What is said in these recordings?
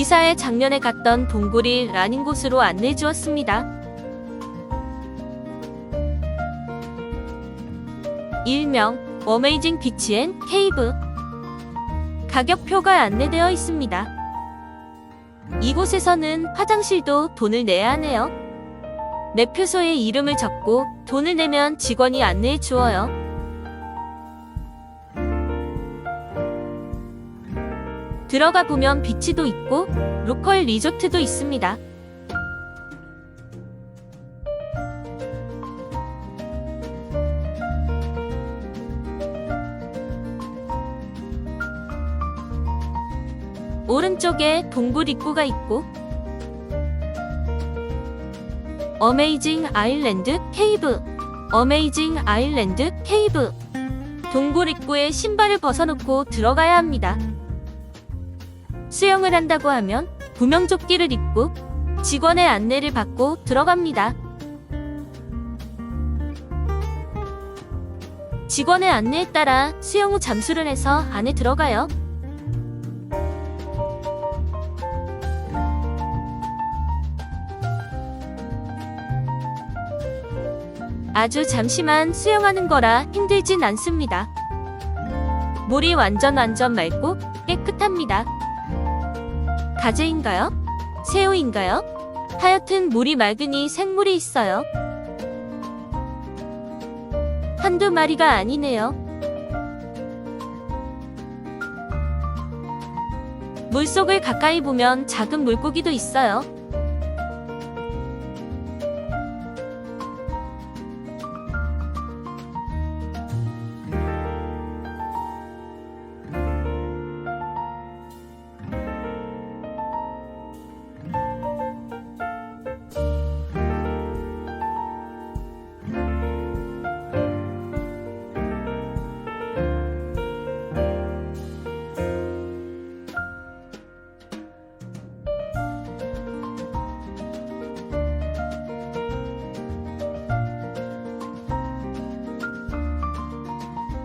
기사에 작년에 갔던 동굴이 라닌 곳으로 안내해 주었습니다. 일명 어메이징 비치 앤 케이브 가격표가 안내되어 있습니다. 이곳에서는 화장실도 돈을 내야 하네요. 매표소에 이름을 적고 돈을 내면 직원이 안내해 주어요. 들어가 보면 비치도 있고 로컬 리조트도 있습니다. 오른쪽에 동굴 입구가 있고 어메이징 아일랜드 케이브 어메이징 아일랜드 케이브 동굴 입구에 신발을 벗어놓고 들어가야 합니다. 수영을 한다고 하면 구명조끼를 입고 직원의 안내를 받고 들어갑니다. 직원의 안내에 따라 수영 후 잠수를 해서 안에 들어가요. 아주 잠시만 수영하는 거라 힘들진 않습니다. 물이 완전 완전 맑고 깨끗합니다. 가재인가요? 새우인가요? 하여튼 물이 맑으니 생물이 있어요. 한두 마리가 아니네요. 물속을 가까이 보면 작은 물고기도 있어요.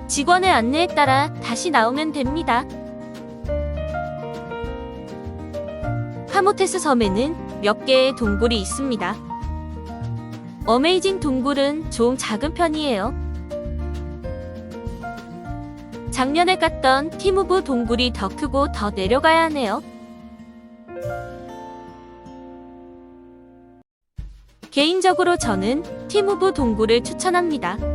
직원의 안내에 따라 다시 나오면 됩니다. 하모테스 섬에는 몇 개의 동굴이 있습니다. 어메이징 동굴은 좀 작은 편이에요. 작년에 갔던 티무브 동굴이 더 크고 더 내려가야 하네요. 개인적으로 저는 티무브 동굴을 추천합니다.